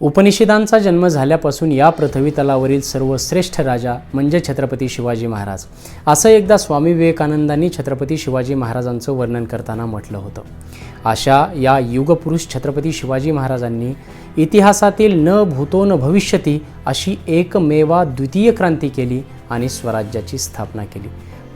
उपनिषदांचा जन्म झाल्यापासून या पृथ्वी तलावरील सर्वश्रेष्ठ राजा म्हणजे छत्रपती शिवाजी महाराज. असं एकदा स्वामी विवेकानंदांनी छत्रपती शिवाजी महाराजांचं वर्णन करताना म्हटलं होतं. अशा या युगपुरुष छत्रपती शिवाजी महाराजांनी इतिहासातील न भूतो न भविष्यती अशी एकमेवा द्वितीय क्रांती केली आणि स्वराज्याची स्थापना केली.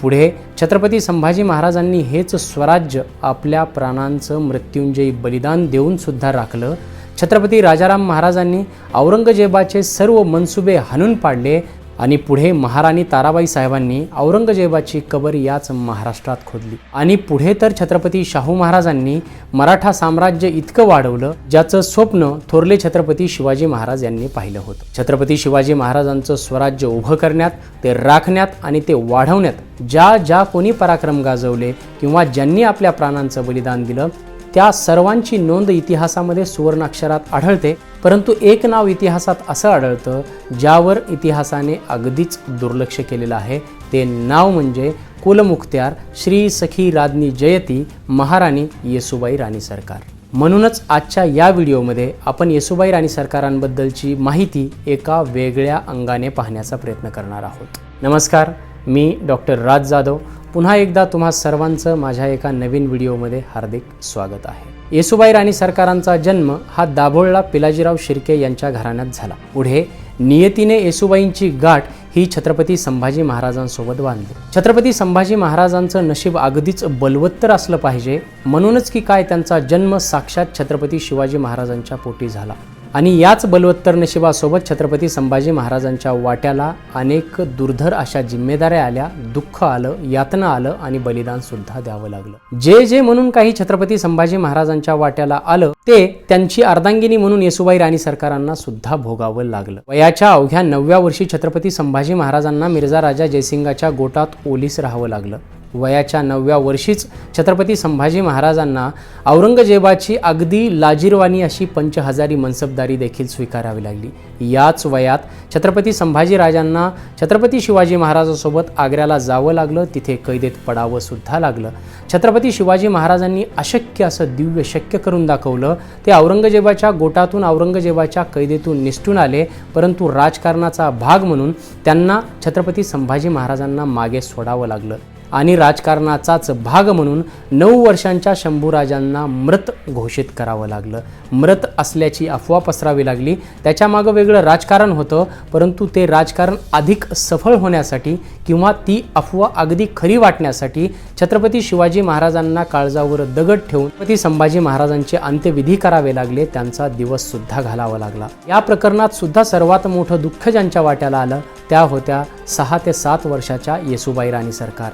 पुढे छत्रपती संभाजी महाराजांनी हेच स्वराज्य आपल्या प्राणांचं मृत्युंजयी बलिदान देऊन सुद्धा राखलं छत्रपती राजाराम महाराजांनी औरंगजेबाचे सर्व मनसुबे हाणून पाडले आणि पुढे महाराणी ताराबाई साहेबांनी औरंगजेबाची कबर याच महाराष्ट्रात खोदली. आणि पुढे तर छत्रपती शाहू महाराजांनी मराठा साम्राज्य इतकं वाढवलं ज्याचं स्वप्न थोरले छत्रपती शिवाजी महाराज यांनी पाहिलं होतं. छत्रपती शिवाजी महाराजांचं स्वराज्य उभं करण्यात ते राखण्यात आणि ते वाढवण्यात ज्या ज्या कोणी पराक्रम गाजवले किंवा ज्यांनी आपल्या प्राणांचं बलिदान दिलं त्या सर्वांची नोंद इतिहासामध्ये सुवर्णाक्षरात आढळते परंतु एक नाव इतिहासात असं आढळतं ज्यावर इतिहासाने अगदीच दुर्लक्ष केलेलं आहे. ते नाव म्हणजे कुलमुखत्यार श्री सखी राज्ञी जयती महाराणी येसुबाई राणी सरकार. म्हणूनच आजच्या या व्हिडिओमध्ये आपण येसुबाई राणी सरकारांबद्दलची माहिती एका वेगळ्या अंगाने पाहण्याचा प्रयत्न करणार आहोत. नमस्कार मी डॉक्टर राज जाधव. पुन्हा एकदा तुम्हा सर्वांचं माझ्या एका नवीन व्हिडिओमध्ये हार्दिक स्वागत आहे. येसुबाई राणी सरकारांचा जन्म हा दाभोळला पिलाजीराव शिर्के यांच्या घराण्यात झाला. पुढे नियतीने येसुबाईंची गाठ ही छत्रपती संभाजी महाराजांसोबत बांधली. छत्रपती संभाजी महाराजांचं नशीब अगदीच बलवत्तर असलं पाहिजे म्हणूनच की काय त्यांचा जन्म साक्षात छत्रपती शिवाजी महाराजांच्या पोटी झाला. आणि याच बलवत्तर नशिबासोबत छत्रपती संभाजी महाराजांच्या वाट्याला अनेक दुर्धर अशा जिम्मेदाऱ्या आल्या दुःख आलं यातना आलं आणि बलिदान सुद्धा द्यावं लागलं. जे जे म्हणून काही छत्रपती संभाजी महाराजांच्या वाट्याला आलं ते त्यांची अर्धांगिनी म्हणून येसुबाई राणी सरकारांना सुद्धा भोगावं लागलं. वयाच्या अवघ्या नवव्या वर्षी छत्रपती संभाजी महाराजांना मिर्झा राजा जयसिंगाच्या गोटात ओलीस राहावं लागलं. वयाच्या नवव्या वर्षीच छत्रपती संभाजी महाराजांना औरंगजेबाची अगदी लाजीरवाणी अशी पंचहजारी मनसबदारी देखील स्वीकारावी लागली. याच वयात छत्रपती संभाजी राजांना छत्रपती शिवाजी महाराजांसोबत आग्र्याला जावं लागलं तिथे कैदेत पडावं सुद्धा लागलं. छत्रपती शिवाजी महाराजांनी अशक्य असं दिव्य शक्य करून दाखवलं ते औरंगजेबाच्या गोटातून औरंगजेबाच्या कैदेतून निसटून आले परंतु राजकारणाचा भाग म्हणून त्यांना छत्रपती संभाजी महाराजांना मागे सोडावं लागलं. आणि राजकारणाचाच भाग म्हणून नऊ वर्षांच्या शंभूराजांना मृत घोषित करावं लागलं. मृत असल्याची अफवा पसरावी लागली. त्याच्यामागं वेगळं राजकारण होतं परंतु ते राजकारण अधिक सफळ होण्यासाठी किंवा ती अफवा अगदी खरी वाटण्यासाठी छत्रपती शिवाजी महाराजांना काळजावर दगड ठेवून छत्रपती संभाजी महाराजांचे अंत्यविधी करावे लागले. त्यांचा दिवस सुद्धा घालावा लागला. या प्रकरणात सुद्धा सर्वात मोठं दुःख ज्यांच्या वाट्याला आलं त्या होत्या सहा ते सात वर्षाच्या येसुबाई राणी सरकार.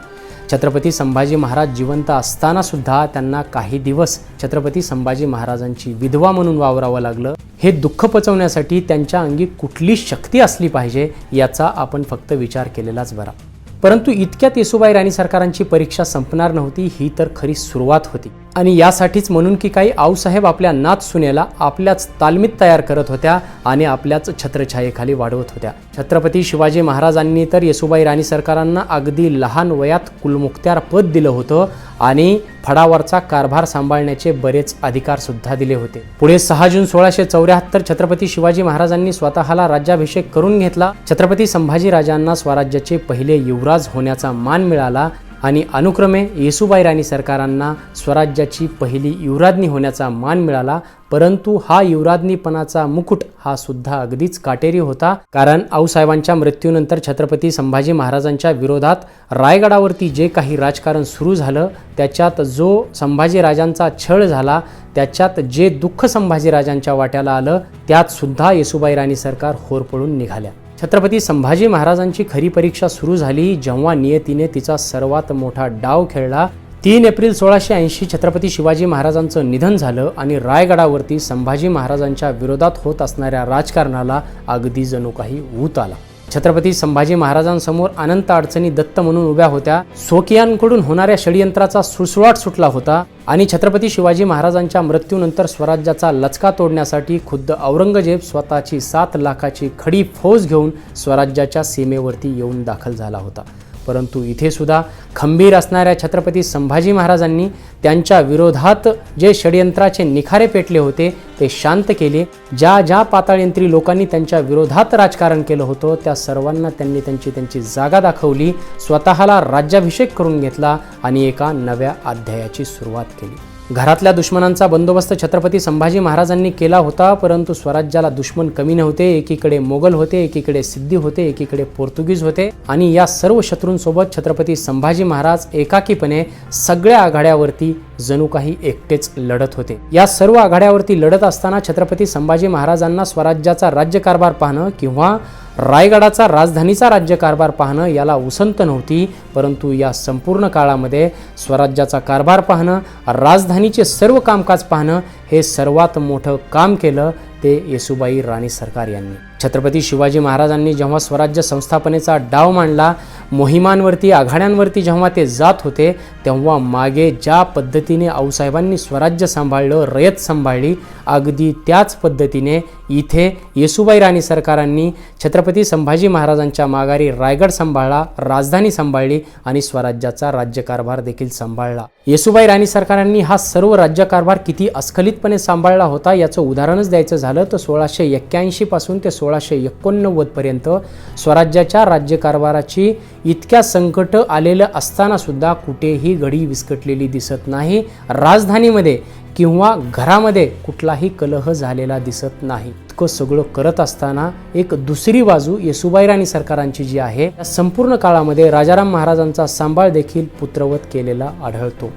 छत्रपती संभाजी महाराज जिवंत असताना सुद्धा त्यांना काही दिवस छत्रपती संभाजी महाराजांची विधवा म्हणून वावरावं लागलं. हे दुःख पचवण्यासाठी त्यांच्या अंगी कुठली शक्ती असली पाहिजे याचा आपण फक्त विचार केलेलाच बरा. परंतु इतक्यात येसुबाई राणी सरकारांची परीक्षा संपणार नव्हती ही तर खरी सुरुवात होती. आणि यासाठीच म्हणून की काही आऊसाहेब आपल्या नाथ सुनेला आपल्याच तालमीत तयार करत होत्या आणि आपल्याच छत्रछायेखाली वाढवत होत्या. छत्रपती शिवाजी महाराजांनी तर येसुबाई राणी सरकारांना अगदी लहान वयात कुलमुखत्यार पद दिलं होतं आणि फडावरचा कारभार सांभाळण्याचे बरेच अधिकार सुद्धा दिले होते. पुढे सहा जून सोळाशे चौऱ्याहत्तर छत्रपती शिवाजी महाराजांनी स्वतःला राज्याभिषेक करून घेतला. छत्रपती संभाजी राजांना स्वराज्याचे पहिले युवराज होण्याचा मान मिळाला. आणि अनुक्रमे येसुबाई राणी सरकारांना स्वराज्याची पहिली युवराज्ञी होण्याचा मान मिळाला परंतु हा युवराज्ञीपणाचा मुकुट हा सुद्धा अगदीच काटेरी होता. कारण आऊसाहेबांच्या मृत्यूनंतर छत्रपती संभाजी महाराजांच्या विरोधात रायगडावरती जे काही राजकारण सुरू झालं त्याच्यात जो संभाजीराजांचा छळ झाला त्याच्यात जे दुःख संभाजीराजांच्या वाट्याला आलं त्यात सुद्धा येसुबाई राणी सरकार होरपळून निघाल्या. छत्रपती संभाजी महाराजांची खरी परीक्षा सुरू झाली. जेव्हा नियतीने तिचा सर्वात मोठा डाव खेळला. तीन एप्रिल सोळाशे ऐंशी छत्रपती शिवाजी महाराजांचं निधन झालं आणि रायगडावरती संभाजी महाराजांच्या विरोधात होत असणाऱ्या राजकारणाला अगदी जणू काही ऊत आला. छत्रपती संभाजी महाराजांसमोर अनंत अडचणी दत्त म्हणून उभ्या होत्या. स्वकीयांकडून होणाऱ्या षडयंत्राचा सुळसुळाट सुटला होता आणि छत्रपती शिवाजी महाराजांच्या मृत्यूनंतर स्वराज्याचा लचका तोडण्यासाठी खुद्द औरंगजेब स्वतःची सात लाखाची खडी फौज घेऊन स्वराज्याच्या सीमेवरती येऊन दाखल झाला होता. परंतु इथे सुद्धा खंबीर असणाऱ्या छत्रपती संभाजी महाराजांनी त्यांच्या विरोधात जे षडयंत्राचे निखारे पेटले होते ते शांत केले. ज्या ज्या पाताळयंत्री लोकांनी त्यांच्या विरोधात राजकारण केलं होतं त्या सर्वांना त्यांनी त्यांची त्यांची जागा दाखवली स्वतःला राज्याभिषेक करून घेतला आणि एका नव्या अध्यायाची सुरुवात केली. घरातल्या दुश्मनांचा बंदोबस्त छत्रपती संभाजी महाराजांनी केला होता परंतु स्वराज्याला दुश्मन कमी नव्हते एकीकडे मोगल होते एकीकडे सिद्धी होते एकीकडे पोर्तुगीज होते. आणि या सर्व शत्रूंसोबत छत्रपती संभाजी महाराज एकाकीपणे सगळ्या आघाड्यावरती जणू काही एकटेच लढत होते. या सर्व आघाड्यावरती लढत असताना छत्रपती संभाजी महाराजांना स्वराज्याचा राज्यकारभार पाहणं किंवा रायगडाचा राजधानीचा राज्यकारभार पाहणं याला उसंत नव्हती परंतु या संपूर्ण काळामध्ये स्वराज्याचा कारभार पाहणं राजधानीचे सर्व कामकाज पाहणं हे सर्वात मोठं काम केलं ते येसुबाई राणी सरकार यांनी. छत्रपती शिवाजी महाराजांनी जेव्हा स्वराज्य संस्थापनेचा डाव मांडला मोहिमांवरती आघाड्यांवरती जेव्हा ते जात होते तेव्हा मागे ज्या पद्धतीने आऊसाहेबांनी स्वराज्य सांभाळलं रयत सांभाळली अगदी त्याच पद्धतीने इथे येसुबाई राणी सरकारांनी छत्रपती संभाजी महाराजांच्या माघारी रायगड सांभाळला राजधानी सांभाळली आणि स्वराज्याचा राज्यकारभार देखील सांभाळला. येसुबाई राणी सरकारांनी हा सर्व राज्यकारभार किती अस्खलितपणे सांभाळला होता याचं उदाहरणच द्यायचं झालं तर सोळाशे एक्क्याऐंशी पासून ते सोळाशे एकोणनव्वदपर्यंत स्वराज्याच्या राज्यकारभाराची इतक्या संकट आलेलं असताना सुद्धा कुठेही घडी विस्कटलेली दिसत नाही. राजधानीमध्ये किंवा घरामध्ये कुठलाही कलह झालेला दिसत नाही. इतकं सगळं करत असताना एक दुसरी बाजू येसुबाई राणी सरकारांची जी आहे त्या संपूर्ण काळामध्ये राजाराम महाराजांचा सांभाळ देखील पुत्रवत केलेला आढळतो.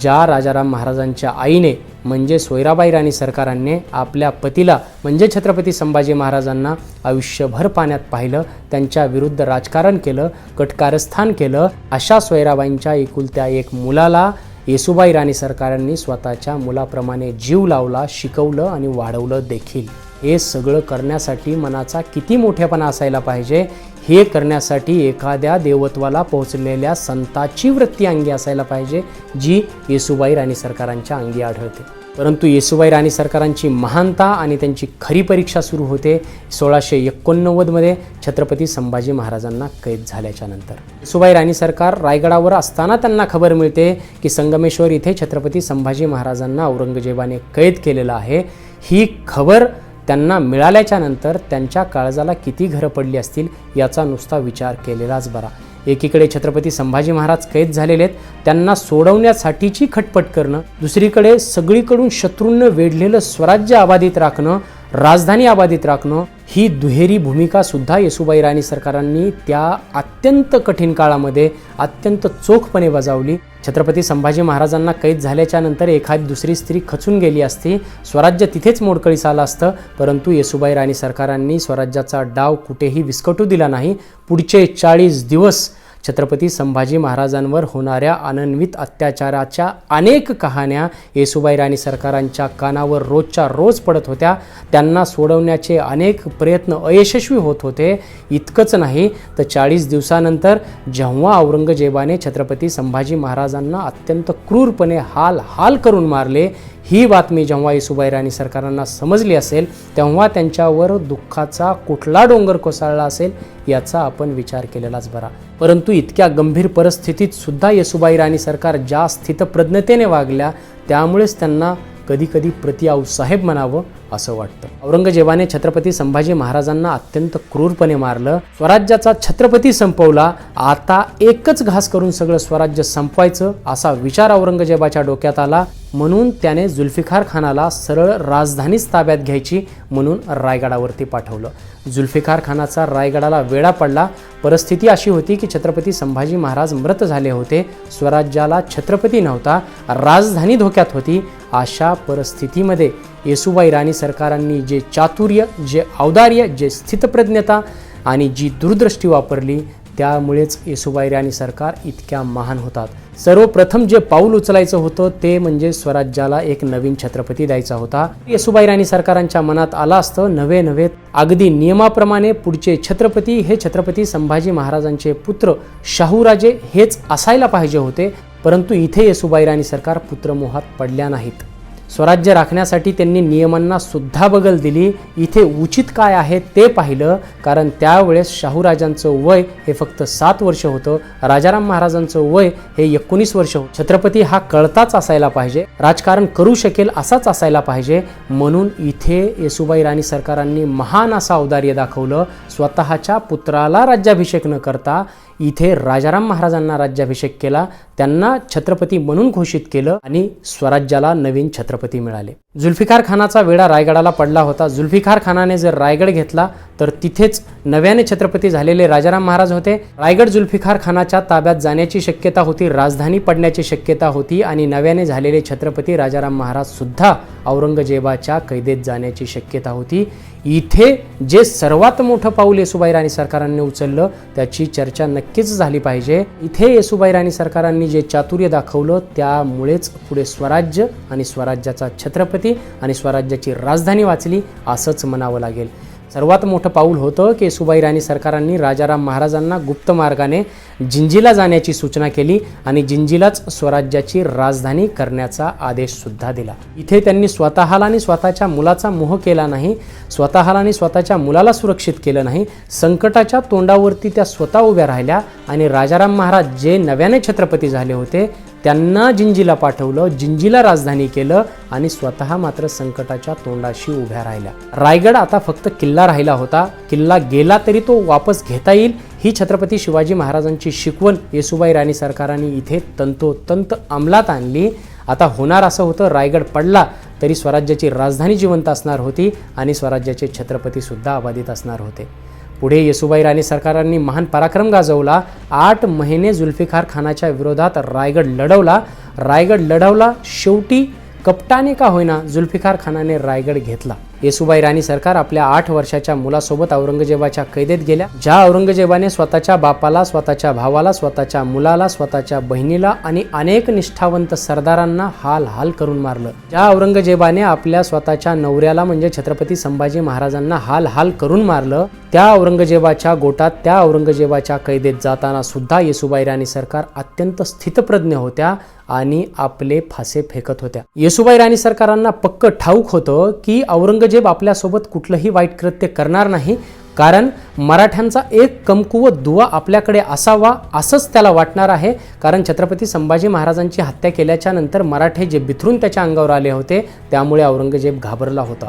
ज्या राजाराम महाराजांच्या आईने म्हणजे सोयराबाई राणी सरकारांनी आपल्या पतीला म्हणजे छत्रपती संभाजी महाराजांना आयुष्यभर पाण्यात पाहिलं त्यांच्या विरुद्ध राजकारण केलं कटकारस्थान केलं अशा सोयराबाईंच्या एकुलत्या एक मुलाला येसुबाई राणी सरकारांनी स्वतःच्या मुलाप्रमाणे जीव लावला शिकवलं आणि वाढवलं देखील. हे सगळं करण्यासाठी मनाचा किती मोठेपणा असायला पाहिजे हे करण्यासाठी एखाद्या देवत्वाला पोहोचलेल्या संताची वृत्ती अंगी असायला पाहिजे जी येसुबाई राणी सरकारांच्या अंगी आढळते. परंतु येसुबाई राणी सरकारांची महानता आणि त्यांची खरी परीक्षा सुरू होते सोळाशे एकोणनव्वदमध्ये छत्रपती संभाजी महाराजांना कैद झाल्याच्यानंतर. येसुबाई राणी सरकार रायगडावर असताना त्यांना खबर मिळते की संगमेश्वर इथे छत्रपती संभाजी महाराजांना औरंगजेबाने कैद केलेलं आहे. ही खबर त्यांना मिळाल्याच्या नंतर त्यांच्या काळजाला किती घरं पडली असतील याचा नुसता विचार केलेलाच बरा. एकीकडे छत्रपती संभाजी महाराज कैद झालेले आहेत. त्यांना सोडवण्यासाठीची खटपट करणं दुसरीकडे सगळीकडून शत्रूंना वेढलेलं स्वराज्य अबाधित राखणं राजधानी अबाधित राखणं ही दुहेरी भूमिका सुद्धा येसुबाई राणी सरकारांनी त्या अत्यंत कठीण काळामध्ये अत्यंत चोखपणे बजावली. छत्रपती संभाजी महाराजांना कैद झाल्याच्यानंतर एखादी दुसरी स्त्री खचून गेली असती स्वराज्य तिथेच मोडकळीस आलं असतं परंतु येसुबाई राणी सरकारांनी स्वराज्याचा डाव कुठेही विस्कटू दिला नाही. पुढचे चाळीस दिवस छत्रपती संभाजी महाराजांवर होणाऱ्या अनन्वित अत्याचाराच्या अनेक कहाण्या येसुबाई राणी सरकारांच्या कानावर रोजच्या रोज पडत होत्या. त्यांना सोडवण्याचे अनेक प्रयत्न अयशस्वी होत होते. इतकंच नाही तर चाळीस दिवसानंतर जेव्हा औरंगजेबाने छत्रपती संभाजी महाराजांना अत्यंत क्रूरपणे हाल हाल करून मारले ही बातमी जेव्हा येसुबाई राणी सरकारांना समजली असेल तेव्हा त्यांच्यावर दुःखाचा कुठला डोंगर कोसळला असेल याचा आपण विचार केलेलाच बरा. परंतु इतक्या गंभीर परिस्थितीत सुद्धा येसुबाई राणी सरकार ज्या स्थितप्रज्ञतेने वागल्या त्यामुळेच त्यांना कधी कधी प्रति आऊसाहेब म्हणावं असं वाटतं. औरंगजेबाने छत्रपती संभाजी महाराजांना अत्यंत क्रूरपणे मारलं. स्वराज्याचा छत्रपती संपवला. आता एकच घास करून सगळं स्वराज्य संपवायचं असा विचार औरंगजेबाच्या डोक्यात आला. म्हणून त्याने जुल्फिकार खानाला सरळ राजधानीच ताब्यात घ्यायची म्हणून रायगडावरती पाठवलं. जुल्फिकार खानाचा रायगडाला वेळा पडला. परिस्थिती अशी होती की छत्रपती संभाजी महाराज मृत झाले होते. स्वराज्याला छत्रपती नव्हता राजधानी धोक्यात होती. अशा परिस्थितीमध्ये येसुबाई राणी सरकारांनी जे चातुर्य जे औदार्य जे स्थितप्रज्ञता आणि जी दूरदृष्टी वापरली त्यामुळेच येसुबाई राणी सरकार इतक्या महान होतात. सर्वप्रथम जे पाऊल उचलायचं होतं ते म्हणजे स्वराज्याला एक नवीन छत्रपती द्यायचा होता. येसुबाई राणी सरकारांच्या मनात आला असतं नवे नवे अगदी नियमाप्रमाणे पुढचे छत्रपती हे छत्रपती संभाजी महाराजांचे पुत्र शाहूराजे हेच असायला पाहिजे होते. परंतु इथे येसुबाई राणी सरकार पुत्रमोहात पडल्या नाहीत. स्वराज्य राखण्यासाठी त्यांनी नियमांना सुद्धा बगल दिली. इथे उचित काय आहे ते पाहिलं. कारण त्यावेळेस शाहूराजांचं वय हे फक्त सात वर्ष होतं. राजाराम महाराजांचं वय हे एकोणीस वर्ष होतं. छत्रपती हा कळताच असायला पाहिजे. राजकारण करू शकेल असाच असायला पाहिजे. म्हणून इथे येसुबाई राणी सरकारांनी महान असं औदार्य दाखवलं. स्वतःच्या पुत्राला राज्याभिषेक न करता इथे राजाराम महाराजांना राज्याभिषेक केला त्यांना छत्रपती म्हणून घोषित केलं आणि स्वराज्याला नवीन छत्रपती मिळाले. जुल्फिकार खानाचा वेढा रायगडाला पडला होता. जुल्फिकार खानाने जर रायगड घेतला तर तिथेच नव्याने छत्रपती झालेले राजाराम महाराज होते. रायगड जुल्फिकार खानाच्या ताब्यात जाण्याची शक्यता होती राजधानी पडण्याची शक्यता होती आणि नव्याने झालेले छत्रपती राजाराम महाराज सुद्धा औरंगजेबाच्या कैदेत जाण्याची शक्यता होती. इथे जे सर्वात मोठं पाऊल येसुबाई राणी सरकारांनी उचललं त्याची चर्चा नक्कीच झाली पाहिजे. इथे येसुबाई राणी सरकारांनी जे चातुर्य दाखवलं त्यामुळेच पुढे स्वराज्य आणि स्वराज्याचा छत्रपती आणि स्वराज्याची राजधानी वाचली असंच म्हणावं लागेल. सर्वात मोठं पाऊल होतं की सुबाई राणी सरकारांनी राजाराम महाराजांना गुप्त मार्गाने जिंजीला जाण्याची सूचना केली आणि जिंजीलाच स्वराज्याची राजधानी करण्याचा आदेशसुद्धा दिला. इथे त्यांनी स्वतःला आणि स्वतःच्या मुलाचा मोह केला नाही स्वतःला आणि स्वतःच्या मुलाला सुरक्षित केलं नाही संकटाच्या तोंडावरती त्या स्वतः उभ्या राहिल्या आणि राजाराम महाराज जे नव्याने छत्रपती झाले होते त्यांना जिंजीला पाठवलं जिंजीला राजधानी केलं आणि स्वतः मात्र संकटाच्या तोंडाशी उभ्या राहिल्या. रायगड आता फक्त किल्ला राहिला होता. किल्ला गेला तरी तो वापस घेता येईल. ही छत्रपती शिवाजी महाराजांची शिकवण येसुबाई राणी सरकारांनी इथे तंतोतंत अंमलात आणली. आता होणार असं होतं रायगड पडला तरी स्वराज्याची राजधानी जिवंत असणार होती आणि स्वराज्याचे छत्रपतीसुद्धा अबाधित असणार होते. पुढे येसुबाई राणी सरकारांनी महान पराक्रम गाजवला. आठ महिने जुल्फिकार खानाच्या विरोधात रायगड लढवला. रायगड लढवला. शेवटी कपटाने का होईना जुल्फिकार खानाने रायगड घेतला. येसुबाई राणी सरकार आपल्या आठ वर्षाच्या मुलासोबत औरंगजेबाच्या कैदेत गेल्या ज्या औरंगजेबाने स्वतःच्या बापाला स्वतःच्या भावाला स्वतःच्या मुलाला स्वतःच्या बहिणीला आणि अनेक निष्ठावंत सरदारांना हाल हाल करून मारलं. ज्या औरंगजेबाने आपल्या स्वतःच्या नवऱ्याला म्हणजे छत्रपती संभाजी महाराजांना हाल हाल करून मारलं त्या औरंगजेबाच्या गोटात त्या औरंगजेबाच्या कैदेत जाताना सुद्धा येसुबाई राणी सरकार अत्यंत स्थितप्रज्ञ होत्या आणि आपले फासे फेकत होत्या. येसुबाई राणी सरकारांना पक्क ठाऊक होतं की औरंगजेब आपल्यासोबत कुठलंही वाईट कृत्य करणार नाही कारण मराठ्यांचा एक कमकुवत दुवा आपल्याकडे असावा असंच त्याला वाटणार आहे कारण छत्रपती संभाजी महाराजांची हत्या केल्याच्यानंतर मराठे जे बिथरून त्याच्या अंगावर आले होते त्यामुळे औरंगजेब घाबरला होता.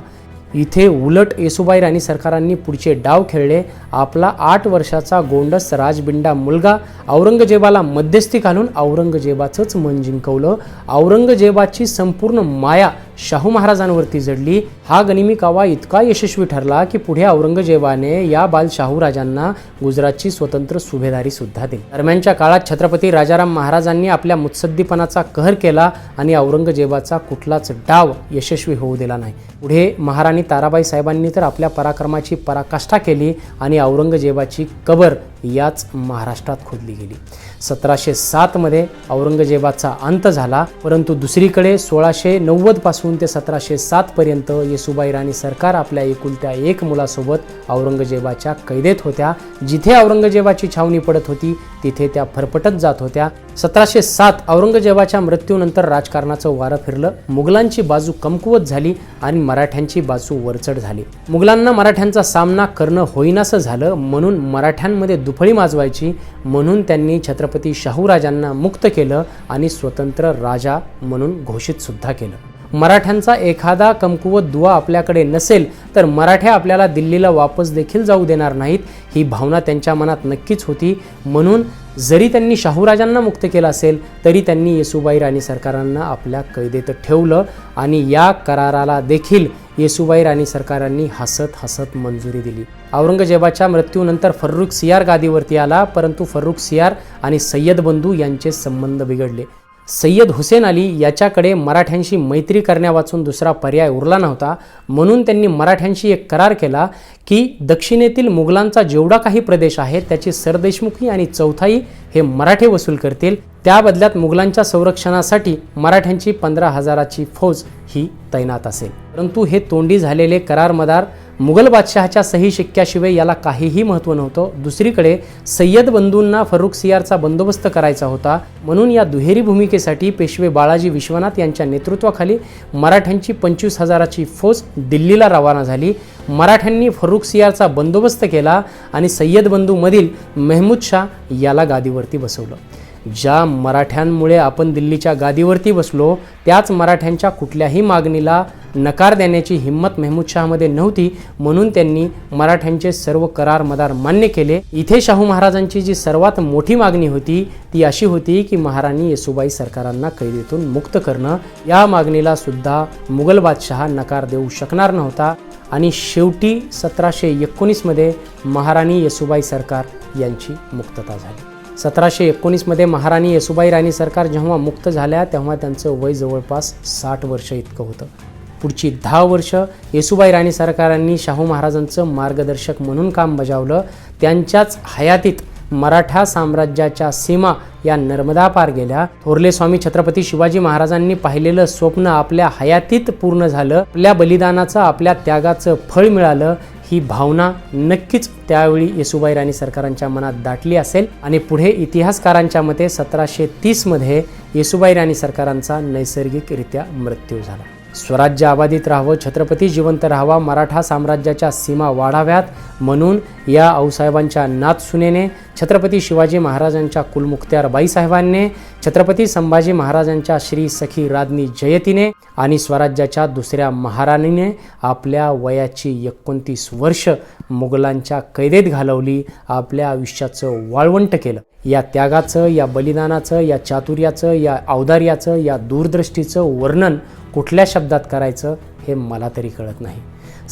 इथे उलट येसुबाई राणी सरकारांनी पुढचे डाव खेळले. आपला आठ वर्षाचा गोंडस राजबिंडा मुलगा औरंगजेबाला मध्यस्थी घालून औरंगजेबाचंच मन जिंकवलं. औरंगजेबाची संपूर्ण माया शाहू महाराजांवरती जडली. हा गनिमी कावा इतका यशस्वी ठरला की पुढे औरंगजेबाने या बाल शाहू राजांना गुजरातची स्वतंत्र सुभेदारी सुद्धा दिली. दरम्यानच्या काळात छत्रपती राजाराम महाराजांनी आपल्या मुत्सद्दीपणाचा कहर केला आणि औरंगजेबाचा कुठलाच डाव यशस्वी होऊ दिला नाही. पुढे महाराणी ताराबाई साहेबांनी तर आपल्या पराक्रमाची पराकाष्ठा केली आणि औरंगजेबाची कबर याच महाराष्ट्रात खोदली गेली. सतराशे सातमध्ये औरंगजेबाचा अंत झाला परंतु दुसरीकडे सोळाशे नव्वदपासून ते सतराशे सातपर्यंत येसुबाई राणी सरकार आपल्या एकुलत्या एक मुलासोबत औरंगजेबाच्या कैदेत होत्या. जिथे औरंगजेबाची छावणी पडत होती तिथे त्या फरफटत जात होत्या. सतराशे सात औरंगजेबाच्या मृत्यूनंतर राजकारणाचं वारं फिरलं मुघलांची बाजू कमकुवत झाली आणि मराठ्यांची बाजू वरचढ झाली. मुघलांना मराठ्यांचा सामना करणं होईनासं झालं म्हणून मराठ्यांमध्ये सुफळी माजवायची म्हणून त्यांनी छत्रपती शाहूराजांना मुक्त केलं आणि स्वतंत्र राजा म्हणून घोषितसुद्धा केलं. मराठ्यांचा एखादा कमकुवत दुवा आपल्याकडे नसेल तर मराठ्या आपल्याला दिल्लीला वापस देखील जाऊ देणार नाहीत ही भावना त्यांच्या मनात नक्कीच होती. म्हणून जरी त्यांनी शाहूराजांना मुक्त केलं असेल तरी त्यांनी येसुबाई राणी सरकारांना आपल्या कैदेत ठेवलं आणि या कराराला देखील येसुबाई राणी सरकारांनी हसत हसत मंजुरी दिली. औरंगजेबाच्या मृत्यूनंतर फर्रुख सियार गादीवरती आला परंतु फर्रुख सियार आणि सय्यद बंधू यांचे संबंध बिघडले. सय्यद हुसेन अली याच्याकडे मराठ्यांशी मैत्री करण्यावाचून दुसरा पर्याय उरला नव्हता. म्हणून त्यांनी मराठ्यांशी एक करार केला की दक्षिणेतील मुघलांचा जेवढा काही प्रदेश आहे त्याची सरदेशमुखी आणि चौथाई हे मराठे वसूल करतील. त्या बदल्यात मुघलांच्या संरक्षणासाठी मराठ्यांची पंधरा हजाराची फौज ही तैनात असेल. परंतु हे तोंडी झालेले करार मदार मुघल बादशहाच्या सही शिक्क्याशिवाय याला काहीही महत्त्व नव्हतं. दुसरीकडे सय्यद बंधूंना फरुख सियारचा बंदोबस्त करायचा होता म्हणून या दुहेरी भूमिकेसाठी पेशवे बाळाजी विश्वनाथ यांच्या नेतृत्वाखाली मराठ्यांची पंचवीस हजाराची फौज दिल्लीला रवाना झाली. मराठ्यांनी फरुख सियारचा बंदोबस्त केला आणि सय्यद बंधूमधील मेहमूद शाह याला गादीवरती बसवलं. ज्या मराठ्यांमुळे आपण दिल्लीच्या गादीवरती बसलो त्याच मराठ्यांच्या कुठल्याही मागणीला नकार देण्याची हिंमत मेहमूद शहामध्ये नव्हती म्हणून त्यांनी मराठ्यांचे सर्व करार मदार मान्य केले. इथे शाहू महाराजांची जी सर्वात मोठी मागणी होती ती अशी होती की महाराणी येसुबाई सरकारांना कैदेतून मुक्त करणं. या मागणीला सुद्धा मुघल बादशहा नकार देऊ शकणार नव्हता. आणि शेवटी सतराशे एकोणीसमध्ये महाराणी येसुबाई सरकार यांची मुक्तता झाली. सतराशे एकोणीसमध्ये महाराणी येसुबाई राणी सरकार जेव्हा मुक्त झाल्या तेव्हा त्यांचं वय जवळपास साठ वर्ष इतकं होतं. पुढची दहा वर्ष येसुबाई राणी सरकारांनी शाहू महाराजांचं मार्गदर्शक म्हणून काम बजावलं. त्यांच्याच हयातीत मराठा साम्राज्याच्या सीमा या नर्मदा पार गेल्या. थोरले स्वामी छत्रपती शिवाजी महाराजांनी पाहिलेलं स्वप्न आपल्या हयातीत पूर्ण झालं. आपल्या बलिदानाचं आपल्या त्यागाचं फळ मिळालं. ही भावना नक्कीच त्यावेळी येसुबाई राणी सरकारांच्या मनात दाटली असेल. आणि पुढे इतिहासकारांच्या मते सतराशे तीसमध्ये येसुबाई राणी सरकारांचा नैसर्गिकरित्या मृत्यू झाला. स्वराज्य अबाधित राहावं छत्रपती जिवंत राहावा मराठा साम्राज्याच्या सीमा वाढाव्यात म्हणून या आऊसाहेबांच्या नाथसुनेने छत्रपती शिवाजी महाराजांच्या कुलमुखत्यार बाईसाहेबांनी छत्रपती संभाजी महाराजांच्या श्री सखी राज्ञी जयतीने आणि स्वराज्याच्या दुसऱ्या महाराणीने आपल्या वयाची एकोणतीस वर्ष मुघलांच्या कैदेत घालवली आपल्या आयुष्याचं वाळवंट केलं. या त्यागाचं या बलिदानाचं या चातुर्याचं या औदार्याचं या दूरदृष्टीचं वर्णन कुठल्या शब्दात करायचं हे मला तरी कळत नाही.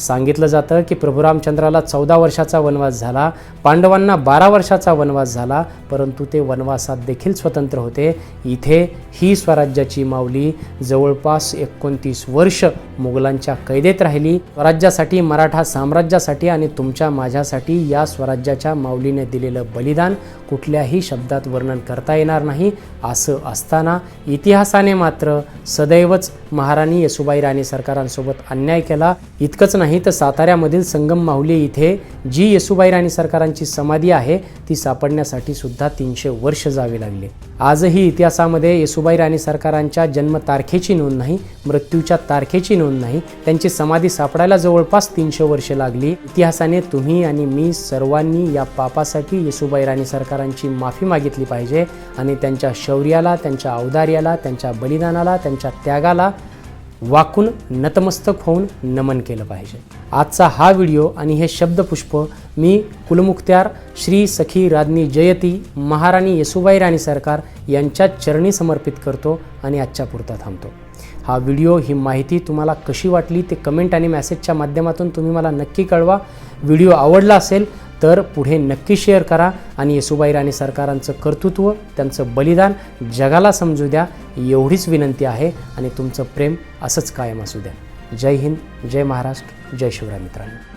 सांगितलं जातं की प्रभू रामचंद्राला चौदा वर्षाचा वनवास झाला पांडवांना बारा वर्षाचा वनवास झाला परंतु ते वनवासात देखील स्वतंत्र होते. इथे ही स्वराज्याची माऊली जवळपास एकोणतीस वर्ष मुघलांच्या कैदेत राहिली. स्वराज्यासाठी मराठा साम्राज्यासाठी आणि तुमच्या माझ्यासाठी या स्वराज्याच्या माऊलीने दिलेलं बलिदान कुठल्याही शब्दात वर्णन करता येणार नाही. असं असताना इतिहासाने मात्र सदैवच महाराणी येसुबाई राणी सरकारांसोबत अन्याय केला. इतकंच नाही नाही तर साताऱ्यामधील संगम माहुली इथे जी येसुबाई राणी सरकारांची समाधी आहे ती सापडण्यासाठी सुद्धा तीनशे वर्ष जावे लागले. आजही इतिहासामध्ये येसुबाई राणी सरकारांच्या जन्मतारखेची नोंद नाही मृत्यूच्या तारखेची नोंद नाही त्यांची समाधी सापडायला जवळपास तीनशे वर्षे लागली. इतिहासाने तुम्ही आणि मी सर्वांनी या पापासाठी येसुबाई राणी सरकारांची माफी मागितली पाहिजे आणि त्यांच्या शौर्याला त्यांच्या औदार्याला त्यांच्या बलिदानाला त्यांच्या त्यागाला वाकून नतमस्तक होऊन नमन केलं पाहिजे. आजचा हा व्हिडिओ आणि हे शब्दपुष्प मी कुलमुखत्यार श्री सखी राज्ञी जयती महाराणी येसुबाई राणी सरकार यांच्या चरणी समर्पित करतो आणि आजच्या पुरता थांबतो. हा व्हिडिओ ही माहिती तुम्हाला कशी वाटली ते कमेंट आणि मेसेजच्या माध्यमातून तुम्ही मला नक्की कळवा. व्हिडिओ आवडला असेल तर पुढे नक्की शेअर करा आणि येसुबाई राणी सरकारांचं कर्तृत्व त्यांचं बलिदान जगाला समजू द्या. एवढीच विनंती आहे आणि तुमचं प्रेम असंच कायम असू द्या. जय हिंद जय महाराष्ट्र जय शिवराय मित्रांनो.